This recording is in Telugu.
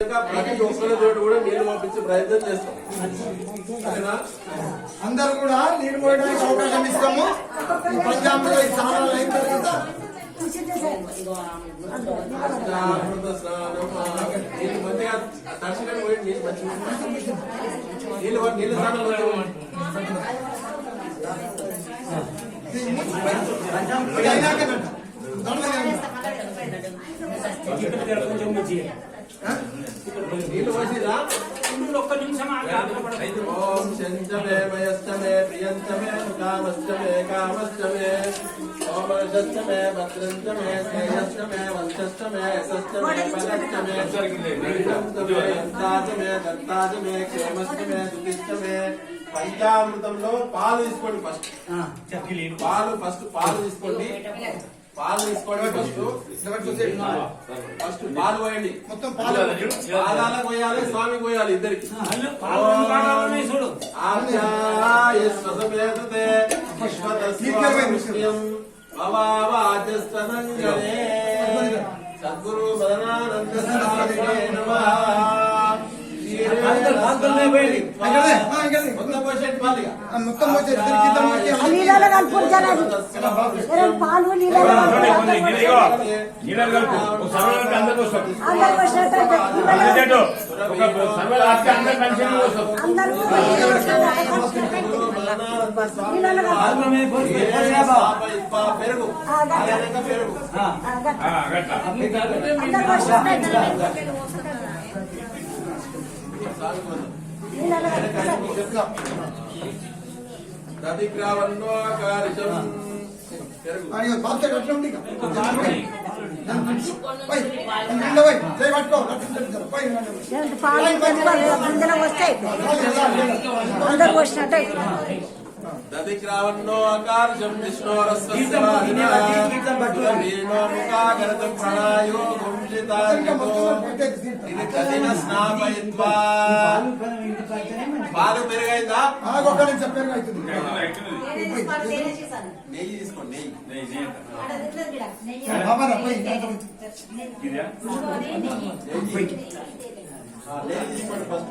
ఇంకా ప్రతి ఒక్కరి చోట కూడా నీళ్ళు పంపించే ప్రయత్నం చేస్తాం. ఓకేనా అందరు కూడా నీళ్ళు పోయడానికి అవకాశం ఇస్తాము. ఈ స్నానాలు అయిన తర్వాత నీళ్ళు మంచిగా దర్శనం పోయి నీళ్ళు మంచిగా నీళ్ళు నీళ్ళు ఒక్క నిమిషం ఓం శంచమే మయస్తమే ప్రియంతమే కామస్తమే కామస్తమే ఓమశస్తమే భద్రంతమే శ్రేయస్తమే వంశస్తమే యశస్తమే బలస్తమే వీరంతమే యంతాజమే దత్తాజమే క్షేమస్తమే దుతిష్టమే పంచామృతంలో పాలు తీసుకోండి ఫస్ట్ పాలు ఫస్ట్ పాలు తీసుకోండి పాలు తీసుకోండి ఫస్ట్ ఫస్ట్ పాలు పోయండి. మొత్తం పాలు పాదాలకు పోయాలి స్వామి పోయాలి ఇద్దరికి. సద్గురు నమః. నీళ్ళలో కలుపుకొని జనాలు పాలు నీళ్ళలో పెరుగు పెరుగు పాలు వస్తాయి అందరు వచ్చినట్టు కీర్తన పట్టు. విష్ణోరస్వీనోముఖాగరతం ప్రణాయో గుంజితార్గతో ఇది దధిన స్నాపయిత్వా పాలు పెరుగైందా ఆగు, ఒక్క నిమిషం పెరుగు అవుతుంది. నెయ్యి తీసుకోండి నెయ్యి నెయ్యి తీసుకోండి ఫస్ట్